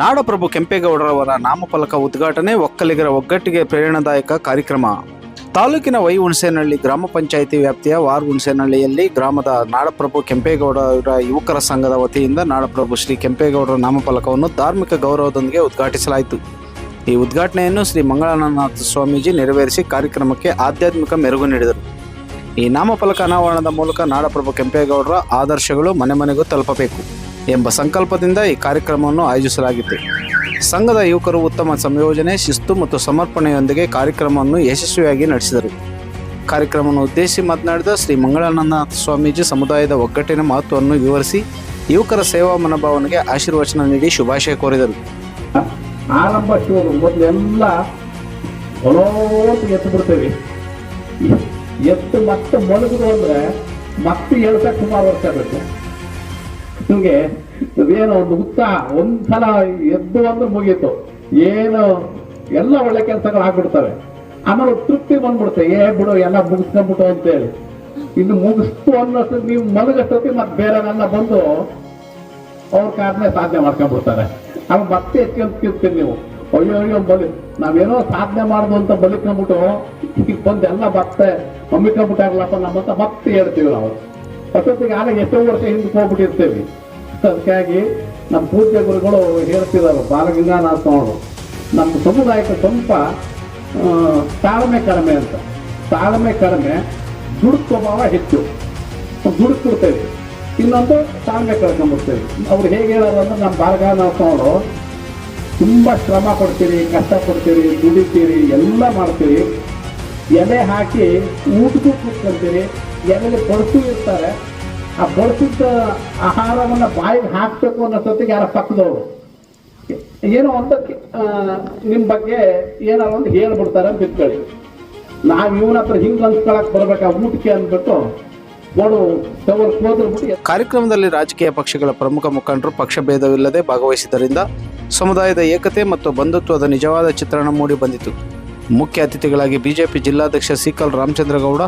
ನಾಡಪ್ರಭು ಕೆಂಪೇಗೌಡರವರ ನಾಮಫಲಕ ಉದ್ಘಾಟನೆ ಒಕ್ಕಲಿಗರ ಒಗ್ಗಟ್ಟಿಗೆ ಪ್ರೇರಣಾದಾಯಕ ಕಾರ್ಯಕ್ರಮ. ತಾಲೂಕಿನ ವೈ ಹುಣಸೇನಹಳ್ಳಿ ಗ್ರಾಮ ಪಂಚಾಯಿತಿ ವ್ಯಾಪ್ತಿಯ ವಾರ್ ಹುಣಸೇನಹಳ್ಳಿಯಲ್ಲಿ ಗ್ರಾಮದ ನಾಡಪ್ರಭು ಕೆಂಪೇಗೌಡರ ಯುವಕರ ಸಂಘದ ವತಿಯಿಂದ ನಾಡಪ್ರಭು ಶ್ರೀ ಕೆಂಪೇಗೌಡರ ನಾಮಫಲಕವನ್ನು ಧಾರ್ಮಿಕ ಗೌರವದೊಂದಿಗೆ ಉದ್ಘಾಟಿಸಲಾಯಿತು. ಈ ಉದ್ಘಾಟನೆಯನ್ನು ಶ್ರೀ ಮಂಗಳಾನಂದನಾಥ ಸ್ವಾಮೀಜಿ ನೆರವೇರಿಸಿ ಕಾರ್ಯಕ್ರಮಕ್ಕೆ ಆಧ್ಯಾತ್ಮಿಕ ಮೆರುಗು ನೀಡಿದರು. ಈ ನಾಮಫಲಕ ಅನಾವರಣದ ಮೂಲಕ ನಾಡಪ್ರಭು ಕೆಂಪೇಗೌಡರ ಆದರ್ಶಗಳು ಮನೆ ಮನೆಗೂ ತಲುಪಬೇಕು. ಎಂಬ ಸಂಕಲ್ಪದಿಂದ ಈ ಕಾರ್ಯಕ್ರಮವನ್ನು ಆಯೋಜಿಸಲಾಗಿತ್ತು. ಸಂಘದ ಯುವಕರು ಉತ್ತಮ ಸಂಯೋಜನೆ, ಶಿಸ್ತು ಮತ್ತು ಸಮರ್ಪಣೆಯೊಂದಿಗೆ ಕಾರ್ಯಕ್ರಮವನ್ನು ಯಶಸ್ವಿಯಾಗಿ ನಡೆಸಿದರು. ಕಾರ್ಯಕ್ರಮವನ್ನು ಉದ್ದೇಶಿಸಿ ಮಾತನಾಡಿದ ಶ್ರೀ ಮಂಗಳಾನಂದನಾಥ ಸ್ವಾಮೀಜಿ ಸಮುದಾಯದ ಒಗ್ಗಟ್ಟಿನ ಮಹತ್ವವನ್ನು ವಿವರಿಸಿ, ಯುವಕರ ಸೇವಾ ಮನೋಭಾವನೆಗೆ ಆಶೀರ್ವಚನ ನೀಡಿ ಶುಭಾಶಯ ಕೋರಿದರು. ಆರಂಭ ಮೊದಲೆಲ್ಲ ಎತ್ತು ಬಿಡ್ತೇವೆ. ಎತ್ತು ಮತ್ತೆ ಮೊಳಗುದು ಅಂದ್ರೆ ಮತ್ತೆ ಹೇಳ್ತಾ ಸುಮಾರು ವರ್ಷ ಬೇಕು ನಿಮ್ಗೆ ಅದೇನೋ ಒಂದು ಉತ್ಸಾಹ ಒಂದ್ಸಲ ಎದ್ದು ಅಂದ್ರೆ ಮುಗೀತು. ಏನು, ಎಲ್ಲ ಒಳ್ಳೆ ಕೆಲಸಗಳು ಆಗ್ಬಿಡ್ತವೆ. ಆಮೇಲೆ ತೃಪ್ತಿ ಬಂದ್ಬಿಡುತ್ತೆ. ಏ ಬಿಡು, ಎಲ್ಲ ಮುಗಿಸ್ಕೊಂಡ್ಬಿಟ್ಟು ಅಂತೇಳಿ. ಇನ್ನು ಮುಗಿಸ್ತು ಅನ್ನೋಷ್ಟು ನೀವು ಮಲಗಷ್ಟೊತ್ತಿಗೆ ಮತ್ತೆ ಬೇರೆನೆಲ್ಲ ಬಂದು ಅವ್ರ ಕಾರಣ ಸಾಧನೆ ಮಾಡ್ಕೊಂಡ್ಬಿಡ್ತಾರೆ. ಅವಾಗ ಮತ್ತೆ ಎತ್ಕೊಂಡ್ತಿರ್ತೀರಿ ನೀವು. ಅಯ್ಯೋ ಅಯ್ಯೋ, ಬಲಿ, ನಾವೇನೋ ಸಾಧನೆ ಮಾಡುದು ಅಂತ ಬಲಿಕೊಂಡ್ಬಿಟ್ಟು ಈಗ ಬಂದು ಎಲ್ಲ ಮತ್ತೆ ಹಮ್ಮಿಕೊಂಡ್ಬಿಟ್ಟಾಗಲಪ್ಪ ನಮ್ಮಂತ ಮತ್ತೆ ಹೇಳ್ತೀವಿ ನಾವು. ಅಷ್ಟೊತ್ತಿಗೆ ಆಗ ಎಷ್ಟೋ ವರ್ಷ ಹಿಂದಕ್ಕೆ ಹೋಗ್ಬಿಟ್ಟಿರ್ತೀವಿ. ಅದಕ್ಕಾಗಿ ನಮ್ಮ ಪೂಜ್ಯ ಗುರುಗಳು ಹೇಳ್ತಿದ್ದಾರೆ ಬಾಲಗಂಗಾನಾಥ ಅವರು ನಮ್ಮ ಸಮುದಾಯಕ್ಕೆ ಸ್ವಲ್ಪ ತಾಳ್ಮೆ ಕಡಿಮೆ ಅಂತ. ತಾಳ್ಮೆ ಕಡಿಮೆ, ದುಡ್ಡು ಸ್ವಭಾವ ಹೆಚ್ಚು. ದುಡುಕ್ಬಿಡ್ತೇವೆ ಇನ್ನೊಂದು ತಾಳ್ಮೆ ಕಳ್ಕೊಂಡ್ಬಿಡ್ತೇವೆ ಅವ್ರು ಹೇಗೆ ಹೇಳೋದು ಅಂದ್ರೆ ನಮ್ಮ ಬಾಲಗಾನಾಥ ಅವರು ತುಂಬ ಶ್ರಮ ಪಡ್ತೀರಿ, ಕಷ್ಟ ಪಡ್ತೀರಿ, ದುಡಿತೀರಿ, ಎಲ್ಲ ಮಾಡ್ತೀರಿ. ಎಲೆ ಹಾಕಿ ಊಟಕ್ಕೂ ಕೂತ್ಕೊಂತೀರಿ ಎಲೆಗೆ ಕೊಡ್ತೀವಿ ಇರ್ತಾರೆ ಆ ಬಡಿಸಿದ್ದ ಆಹಾರವನ್ನ ಬಾಯಿಗೆ ಹಾಕ್ಬೇಕು ಅನ್ನೋ ಸೊತ್ತಿಗೆ ಯಾರ ಪಕ್ಕದವರು? ಏನೋ ಒಂದು ನಿಮ್ಮ ನಿಮ್ ಬಗ್ಗೆ ಏನಾರ ಒಂದು ಹೇಳ್ಬಿಡ್ತಾರೆ ಅಂತ ಇಟ್ಕೊಳ್ಳಿ. ನಾವ್ ಇವನ ಹತ್ರ ಹಿಂಗೆ ಅನ್ಸ್ಕೊಳಕ್ ಬರ್ಬೇಕಾ ಊಟಕ್ಕೆ ಅಂದ್ಬಿಟ್ಟು ಕಾರ್ಯಕ್ರಮದಲ್ಲಿ ರಾಜಕೀಯ ಪಕ್ಷಗಳ ಪ್ರಮುಖ ಮುಖಂಡರು ಪಕ್ಷ ಭೇದವಿಲ್ಲದೆ ಭಾಗವಹಿಸಿದ್ದರಿಂದ ಸಮುದಾಯದ ಏಕತೆ ಮತ್ತು ಬಂಧುತ್ವದ ನಿಜವಾದ ಚಿತ್ರಣ ಮೂಡಿ ಬಂದಿತು. ಮುಖ್ಯ ಅತಿಥಿಗಳಾಗಿ ಬಿಜೆಪಿ ಜಿಲ್ಲಾಧ್ಯಕ್ಷ ಸಿಕಲ್ ರಾಮಚಂದ್ರಗೌಡ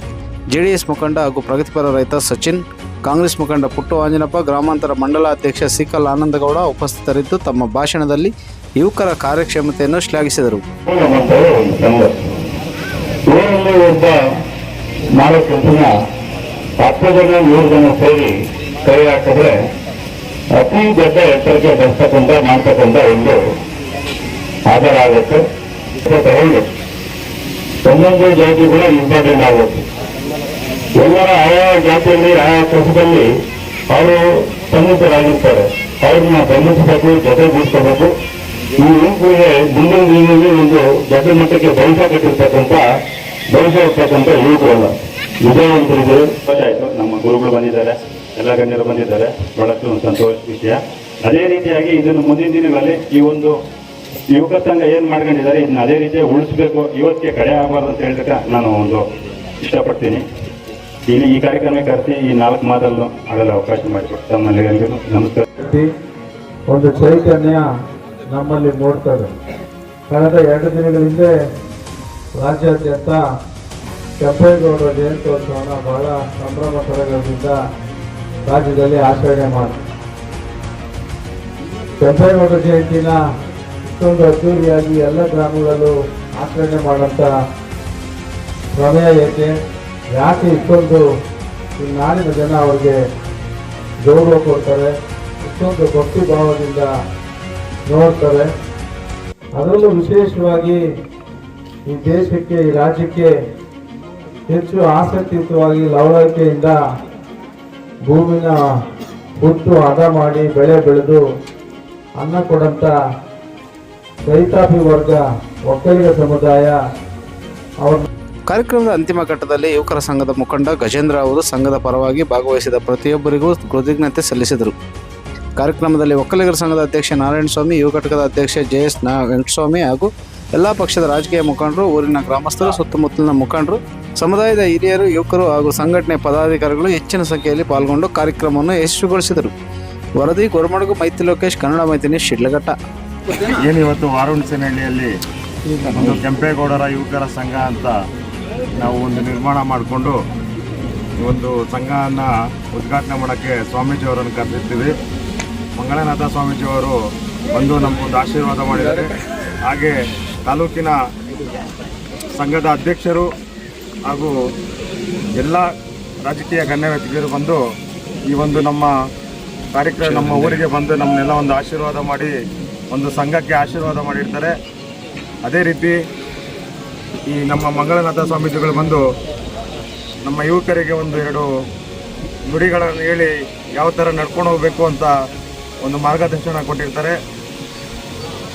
ಜೆಡಿಎಸ್ ಮುಖಂಡ ಹಾಗೂ ಪ್ರಗತಿಪರ ರೈತ ಸಚಿನ್ ಕಾಂಗ್ರೆಸ್ ಮುಖಂಡ ಪುಟ್ಟು ಆಂಜನಪ್ಪ, ಗ್ರಾಮಾಂತರ ಮಂಡಲ ಅಧ್ಯಕ್ಷ ಸಿಕಲ್ ಆನಂದಗೌಡ ಉಪಸ್ಥಿತರಿದ್ದು ತಮ್ಮ ಭಾಷಣದಲ್ಲಿ ಯುವಕರ ಕಾರ್ಯಕ್ಷಮತೆಯನ್ನು ಶ್ಲಾಘಿಸಿದರು. ಅತಿ ದೊಡ್ಡ ಎತ್ತರಕ್ಕೆ ಬರ್ತಕ್ಕಂಥ ಮಾಡ್ತಕ್ಕಂಥ ಒಂದು ಆಧಾರ ಆಗುತ್ತೆ. ಒಂದೊಂದು ಜಾತಿ ಕೂಡ ಇಂಪಾರ್ಟೆಂಟ್ ಆಗುತ್ತೆ. ಎಲ್ಲರ ಆಯಾ ಜಾತಿಯಲ್ಲಿ, ಆಯಾ ಕೆಲಸದಲ್ಲಿ ಅವರು ಸನ್ನಿಹಿತರಾಗಿರ್ತಾರೆ ಅವ್ರನ್ನ ಬಂಧಿಸಬೇಕು ಜೊತೆ ಬೀಸ್ಕೋಬೇಕು ಈ ಗುಂಪಿಗೆ ಮುಂದಿನ ದಿನದಲ್ಲಿ ಒಂದು ದೊಡ್ಡ ಮಟ್ಟಕ್ಕೆ ಭವಿಷ್ಯ ಕಟ್ಟಿರ್ತಕ್ಕಂಥ, ಭವಿಷ್ಯ ಇರ್ತಕ್ಕಂಥ ಯುವಕರಲ್ಲ. ವಿಜಯವಂತರಿಗೆ ಆಯ್ತು ನಮ್ಮ ಗುರುಗಳು ಬಂದಿದ್ದಾರೆ. ಎಲ್ಲ ಗಣ್ಯರು ಬಂದಿದ್ದಾರೆ. ಬಹಳಷ್ಟು ಒಂದು ಸಂತೋಷ ವಿಷಯ. ಅದೇ ರೀತಿಯಾಗಿ ಇದನ್ನು ಮುಂದಿನ ದಿನಗಳಲ್ಲಿ ಈ ಒಂದು ಯುವಕ ಸಂಘ ಏನು ಮಾಡ್ಕೊಂಡಿದ್ದಾರೆ, ಇದನ್ನ ಅದೇ ರೀತಿ ಉಳಿಸ್ಬೇಕು. ಇವತ್ತಿಗೆ ಕಡೆ ಆಗಬಾರ್ದು ಅಂತ ಹೇಳ್ತಕ್ಕ ನಾನು ಒಂದು ಇಷ್ಟಪಡ್ತೀನಿ. ಇಲ್ಲಿ ಈ ಕಾರ್ಯಕ್ರಮಕ್ಕೆ ಕರೆಸಿ ಈ ನಾಲ್ಕು ಮಾತಲ್ಲೂ ಆಗಲು ಅವಕಾಶ ಮಾಡಿಕೊಟ್ಟು ತಮ್ಮಲ್ಲಿಗೂ ನಮಸ್ಕಾರ. ಒಂದು ಚೈತನ್ಯ ನಮ್ಮಲ್ಲಿ ಮೂಡ್ತದೆ ಕಳೆದ ಎರಡು ದಿನಗಳ ಹಿಂದೆ ರಾಜ್ಯಾದ್ಯಂತ ಕೆಂಪೇಗೌಡರ ಜಯಂತ್ಯೋತ್ಸವನ ಬಹಳ ಸಂಭ್ರಮ ಸಡಗರದಿಂದ ರಾಜ್ಯದಲ್ಲಿ ಆಚರಣೆ ಮಾಡಿದೆ ಕೆಂಪೇಗೌಡರ ಜಯಂತಿನ ಇಷ್ಟೊಂದು ಅದ್ದೂರಿಯಾಗಿ ಎಲ್ಲ ಗ್ರಾಮಗಳಲ್ಲೂ ಆಚರಣೆ ಮಾಡೋಂಥ ಪ್ರಮೇಯ ಏಕೆ? ಯಾಕೆ ಇಷ್ಟೊಂದು ಈ ನಾಡಿನ ಜನ ಅವ್ರಿಗೆ ಗೌರವ ಕೊಡ್ತಾರೆ, ಇಷ್ಟೊಂದು ಭಕ್ತಿ ಭಾವದಿಂದ ನೋಡ್ತಾರೆ. ಅದರಲ್ಲೂ ವಿಶೇಷವಾಗಿ ಈ ದೇಶಕ್ಕೆ, ಈ ರಾಜ್ಯಕ್ಕೆ ಹೆಚ್ಚು ಆಸಕ್ತಿಯುತವಾಗಿ ಲವಲವಿಕೆಯಿಂದ ಭೂಮಿನ ಹುಟ್ಟು ಹದ ಮಾಡಿ ಬೆಳೆ ಬೆಳೆದು ಅನ್ನ ಕೊಡಂತ ರೈತಾಪಿ ವರ್ಗ, ಒಕ್ಕಲಿಗ ಸಮುದಾಯ ಅವ್ರ ಕಾರ್ಯಕ್ರಮದ ಅಂತಿಮ ಘಟ್ಟದಲ್ಲಿ ಯುವಕರ ಸಂಘದ ಮುಖಂಡ ಗಜೇಂದ್ರ ಅವರು ಸಂಘದ ಪರವಾಗಿ ಭಾಗವಹಿಸಿದ ಪ್ರತಿಯೊಬ್ಬರಿಗೂ ಕೃತಜ್ಞತೆ ಸಲ್ಲಿಸಿದರು. ಕಾರ್ಯಕ್ರಮದಲ್ಲಿ ಒಕ್ಕಲಿಗರ ಸಂಘದ ಅಧ್ಯಕ್ಷ ನಾರಾಯಣಸ್ವಾಮಿ, ಯುವ ಘಟಕದ ಅಧ್ಯಕ್ಷ ಜೆ ಎಸ್ ನಾ ವೆಂಕಟಸ್ವಾಮಿ ಹಾಗೂ ಎಲ್ಲ ಪಕ್ಷದ ರಾಜಕೀಯ ಮುಖಂಡರು, ಊರಿನ ಗ್ರಾಮಸ್ಥರು, ಸುತ್ತಮುತ್ತಲಿನ ಮುಖಂಡರು, ಸಮುದಾಯದ ಹಿರಿಯರು, ಯುವಕರು ಹಾಗೂ ಸಂಘಟನೆ ಪದಾಧಿಕಾರಿಗಳು ಹೆಚ್ಚಿನ ಸಂಖ್ಯೆಯಲ್ಲಿ ಪಾಲ್ಗೊಂಡು ಕಾರ್ಯಕ್ರಮವನ್ನು ಯಶಸ್ವಿಗೊಳಿಸಿದರು. ವರದಿ ಗೊರಮಡಗು ಮೈತ್ರಿ ಲೋಕೇಶ್, ಕನ್ನಡ ಮೈತ್ರಿ ಶಿಡ್ಲಘಟ್ಟ. ಏನಿವತ್ತು ಒಂದು ಕೆಂಪೇಗೌಡರ ಯುವಕರ ಸಂಘ ಅಂತ ನಾವು ಒಂದು ನಿರ್ಮಾಣ ಮಾಡಿಕೊಂಡು ಒಂದು ಸಂಘವನ್ನು ಉದ್ಘಾಟನೆ ಮಾಡೋಕ್ಕೆ ಸ್ವಾಮೀಜಿಯವರನ್ನು ಕರೆದಿರ್ತೀವಿ. ಮಂಗಳನಾಥ ಸ್ವಾಮೀಜಿಯವರು ಬಂದು ನಮಗೊಂದು ಆಶೀರ್ವಾದ ಮಾಡಿದ್ದಾರೆ. ಹಾಗೆ ತಾಲೂಕಿನ ಸಂಘದ ಅಧ್ಯಕ್ಷರು ಹಾಗೂ ಎಲ್ಲ ರಾಜಕೀಯ ಗಣ್ಯ ವ್ಯಕ್ತಿಗಳು ಬಂದು ಈ ಒಂದು ನಮ್ಮ ಕಾರ್ಯಕ್ರಮ ನಮ್ಮ ಊರಿಗೆ ಬಂದು ನಮ್ಮನ್ನೆಲ್ಲ ಒಂದು ಆಶೀರ್ವಾದ ಮಾಡಿ ಒಂದು ಸಂಘಕ್ಕೆ ಆಶೀರ್ವಾದ ಮಾಡಿರ್ತಾರೆ. ಅದೇ ರೀತಿ ಈ ನಮ್ಮ ಮಂಗಳನಾಥ ಸ್ವಾಮೀಜಿಗಳು ಬಂದು ನಮ್ಮ ಯುವಕರಿಗೆ ಒಂದು ಎರಡು ನುಡಿಗಳನ್ನು ಹೇಳಿ ಯಾವ ಥರ ನಡ್ಕೊಂಡು ಹೋಗಬೇಕು ಅಂತ ಒಂದು ಮಾರ್ಗದರ್ಶನ ಕೊಟ್ಟಿರ್ತಾರೆ.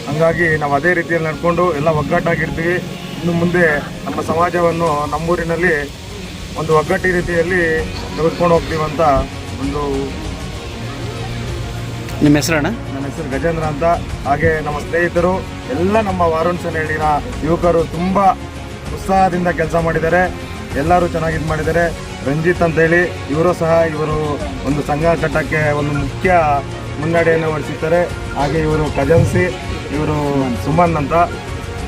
ಹಂಗಾಗಿ ನಾವು ಅದೇ ರೀತಿಯಲ್ಲಿ ನಡ್ಕೊಂಡು ಎಲ್ಲ ಒಗ್ಗಟ್ಟಾಗಿರ್ತೀವಿ. ಇನ್ನು ಮುಂದೆ ನಮ್ಮ ಸಮಾಜವನ್ನು ನಮ್ಮೂರಿನಲ್ಲಿ ಒಂದು ಒಗ್ಗಟ್ಟಿ ರೀತಿಯಲ್ಲಿ ತೆಗೆದುಕೊಂಡು ಅಂತ ಒಂದು ನಿಮ್ಮ ಹೆಸರಣ್ಣ ನನ್ನ ಹೆಸರು ಗಜೇಂದ್ರ ಅಂತ. ಹಾಗೆ ನಮ್ಮ ಸ್ನೇಹಿತರು ಎಲ್ಲ ನಮ್ಮ ವಾರುಣ್ ಸೇನೆಯಲ್ಲಿನ ಯುವಕರು ತುಂಬ ಉತ್ಸಾಹದಿಂದ ಕೆಲಸ ಮಾಡಿದ್ದಾರೆ. ಎಲ್ಲರೂ ಚೆನ್ನಾಗಿ ಇದು ಮಾಡಿದ್ದಾರೆ. ರಂಜಿತ್ ಅಂತೇಳಿ ಇವರು ಸಹ ಇವರು ಒಂದು ಸಂಘ ಕಟ್ಟಕ್ಕೆ ಒಂದು ಮುಖ್ಯ ಮುನ್ನಡೆಯನ್ನು ವಹಿಸಿದ್ದಾರೆ ಹಾಗೆ ಇವರು ಕಜನ್ಸಿ ಇವರು ಸುಮನ್ ಅಂತ.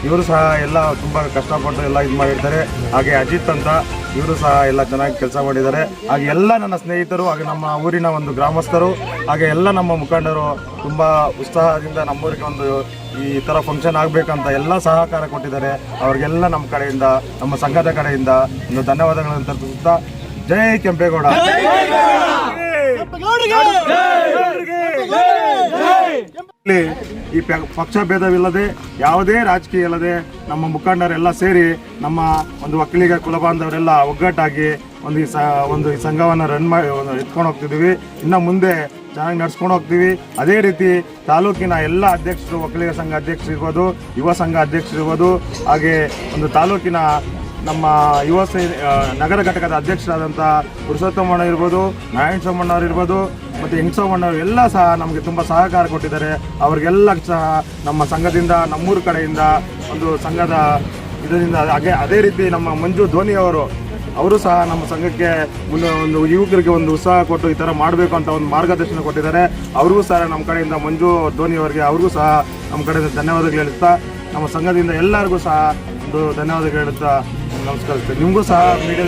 ಇವರು ಸಹ ಎಲ್ಲ ತುಂಬ ಕಷ್ಟಪಟ್ಟು ಎಲ್ಲ ಇದು ಮಾಡಿರ್ತಾರೆ. ಹಾಗೆ ಅಜಿತ್ ಅಂತ. ಇವರು ಸಹ ಎಲ್ಲ ಚೆನ್ನಾಗಿ ಕೆಲಸ ಮಾಡಿದ್ದಾರೆ. ಹಾಗೆ ಎಲ್ಲ ನನ್ನ ಸ್ನೇಹಿತರು ಹಾಗೆ ನಮ್ಮ ಊರಿನ ಒಂದು ಗ್ರಾಮಸ್ಥರು ಹಾಗೆ ಎಲ್ಲ ನಮ್ಮ ಮುಖಂಡರು ತುಂಬ ಉತ್ಸಾಹದಿಂದ ನಮ್ಮೂರಿಗೆ ಒಂದು ಈ ಥರ ಫಂಕ್ಷನ್ ಆಗಬೇಕಂತ ಎಲ್ಲ ಸಹಕಾರ ಕೊಟ್ಟಿದ್ದಾರೆ. ಅವ್ರಿಗೆಲ್ಲ ನಮ್ಮ ಕಡೆಯಿಂದ ನಮ್ಮ ಸಂಘದ ಕಡೆಯಿಂದ ಒಂದು ಧನ್ಯವಾದಗಳನ್ನು ತಲುಪಿಸುತ್ತಾ ಜೈ ಕೆಂಪೇಗೌಡ! ಇಲ್ಲಿ ಈ ಪಕ್ಷ ಭೇದವಿಲ್ಲದೆ ಯಾವುದೇ ರಾಜಕೀಯ ಇಲ್ಲದೆ ನಮ್ಮ ಮುಖಂಡರೆಲ್ಲ ಸೇರಿ ನಮ್ಮ ಒಂದು ಒಕ್ಕಲಿಗ ಕುಲಬಾಂಧವರೆಲ್ಲ ಒಗ್ಗಟ್ಟಾಗಿ ಒಂದು ಈ ಸ ಒಂದು ಈ ಸಂಘವನ್ನು ರನ್ ಮಾಡಿ ಎತ್ಕೊಂಡು ಹೋಗ್ತಿದ್ದೀವಿ. ಇನ್ನು ಮುಂದೆ ಚೆನ್ನಾಗಿ ನಡ್ಸ್ಕೊಂಡು ಹೋಗ್ತೀವಿ. ಅದೇ ರೀತಿ ತಾಲೂಕಿನ ಎಲ್ಲ ಅಧ್ಯಕ್ಷರು ಒಕ್ಕಲಿಗ ಸಂಘ ಅಧ್ಯಕ್ಷರು ಇರ್ಬೋದು, ಯುವ ಸಂಘ ಅಧ್ಯಕ್ಷರು ಇರ್ಬೋದು, ಹಾಗೆ ಒಂದು ತಾಲೂಕಿನ ನಮ್ಮ ಯುವ ಸೇ ನಗರ ಘಟಕದ ಅಧ್ಯಕ್ಷರಾದಂಥ ಪುರುಷೋತ್ತಮಣ್ಣ ಇರ್ಬೋದು, ನಾರಾಯಣ ಸೋಮಣ್ಣವ್ರು ಇರ್ಬೋದು ಮತ್ತು ಹೆಂಗಸೋಮಣ್ಣವ್ರು ಎಲ್ಲ ಸಹ ನಮಗೆ ತುಂಬ ಸಹಕಾರ ಕೊಟ್ಟಿದ್ದಾರೆ. ಅವ್ರಿಗೆಲ್ಲ ಸಹ ನಮ್ಮ ಸಂಘದಿಂದ, ನಮ್ಮೂರು ಕಡೆಯಿಂದ ಒಂದು ಸಂಘದ ಇದರಿಂದ ಹಾಗೆ ಅದೇ ರೀತಿ ನಮ್ಮ ಮಂಜು ಧೋನಿ ಅವರು ಸಹ ನಮ್ಮ ಸಂಘಕ್ಕೆ ಮುಂದೆ ಒಂದು ಯುವಕರಿಗೆ ಒಂದು ಉತ್ಸಾಹ ಕೊಟ್ಟು ಈ ಥರ ಮಾಡಬೇಕು ಅಂತ ಒಂದು ಮಾರ್ಗದರ್ಶನ ಕೊಟ್ಟಿದ್ದಾರೆ. ಅವ್ರಿಗೂ ಸಹ ನಮ್ಮ ಕಡೆಯಿಂದ ಮಂಜು ಧೋನಿ ಅವರಿಗೆ ಅವ್ರಿಗೂ ಸಹ ನಮ್ಮ ಕಡೆಯಿಂದ ಧನ್ಯವಾದಗಳು ಹೇಳುತ್ತಾ, ನಮ್ಮ ಸಂಘದಿಂದ ಎಲ್ಲರಿಗೂ ಸಹ ಒಂದು ಧನ್ಯವಾದಗಳು ಹೇಳುತ್ತಾ ನಮಸ್ಕರಿಸ್ತೇವೆ ನಿಮಗೂ ಸಹ ಮೀಡಿಯಾ